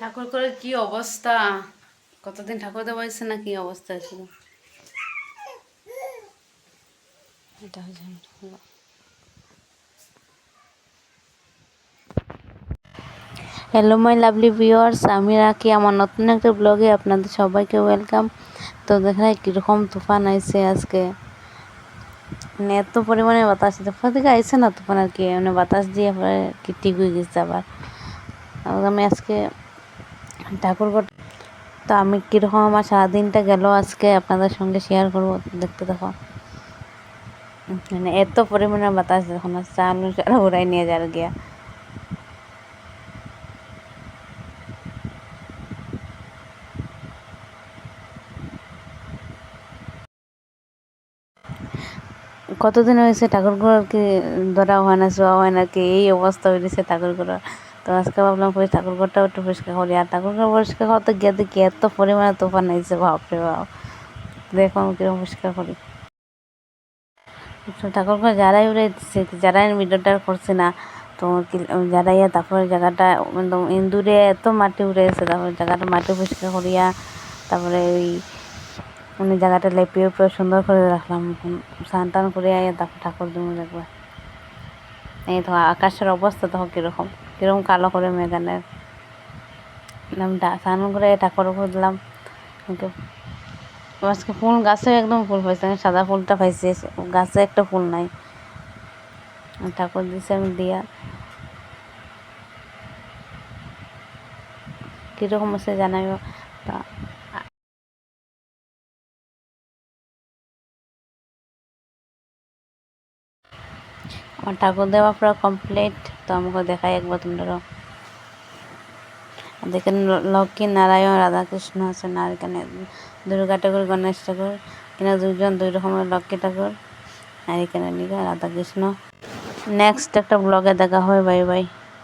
ঠাকুর করে কি অবস্থা? কতদিন ঠাকুর দেওয়া হয়েছে না কি অবস্থা ছিল? হ্যালো মাই লাভলি ভিউয়ার্স আমি রাখি আমার নতুন একটা ব্লগে আপনাদের সবাইকে ওয়েলকাম তো দেখা যায় কীরকম তুফান আইছে আজকে। মানে এত পরিমাণে বাতাস, তুফান থেকে আইসে না তুফান আর কি? মানে বাতাস দিয়ে কি ঠিক হয়ে গেছে আবার। আমি আজকে ঠাকুরঘর তো আমি কীরকম আমার সারাদিনটা গেল আজকে আপনাদের সঙ্গে শেয়ার করব, দেখতে দেখো মানে এত পরিমাণে বাতাস যখন চালু চালা উড়াই নিয়ে যার গিয়া। কতদিন হয়েছে ঠাকুরঘর আর কি ধরা হয় না, শোয়া হয় না কি? এই অবস্থা হয়েছে ঠাকুরঘর তো আজকে ভাবলাম পরে ঠাকুরঘরটাও একটু পরিষ্কার করি। আর ঠাকুরঘর পরিষ্কার করতে গিয়ে দেখি এত পরিমাণে তুফান হয়েছে বাপরে বাপ। দেখো আমি কীরকম পরিষ্কার করি। ঠাকুরঘর যারাই উড়েছে যারাই ভিডিওটা করছে না, তো কি- যারাই তারপরে জায়গাটা একদম ইন্দুরে এত মাটি উড়ে উড়েছে তারপরে জায়গাটা মাটি পরিষ্কার করিয়া তারপরে ওই মানে জায়গাটা লেপিয়ে উপরে সুন্দর করে রাখলাম স্নান টান করে তারপর ঠাকুর তুমি দেখবে। এই তো আকাশের অবস্থা তখন কীরকম। কীরকম কালো করে মেঘানের। আমি স্নান করে ঠাকুর খুঁজলাম। আজকে ফুল গাছে একদম ফুল পাইছে আমি সাদা ফুলটা পাইছি, গাছে একটা ফুল নাই। ঠাকুর দিছে আমি দিয়া। কীরকম আছে জানাইও আমার ঠাকুর দেওয়া পুরো কমপ্লিট তো আমাকে দেখাই একবার তোমরা দেখেন লক্ষ্মী নারায়ণ, রাধাকৃষ্ণ আছেন আর এখানে দুর্গা ঠাকুর, গণেশ ঠাকুর, এখানে দুজন দুই রকমের লক্ষ্মী ঠাকুর, আর এখানে রাধাকৃষ্ণ। নেক্সট একটা ব্লগে দেখা হয় বাই বাই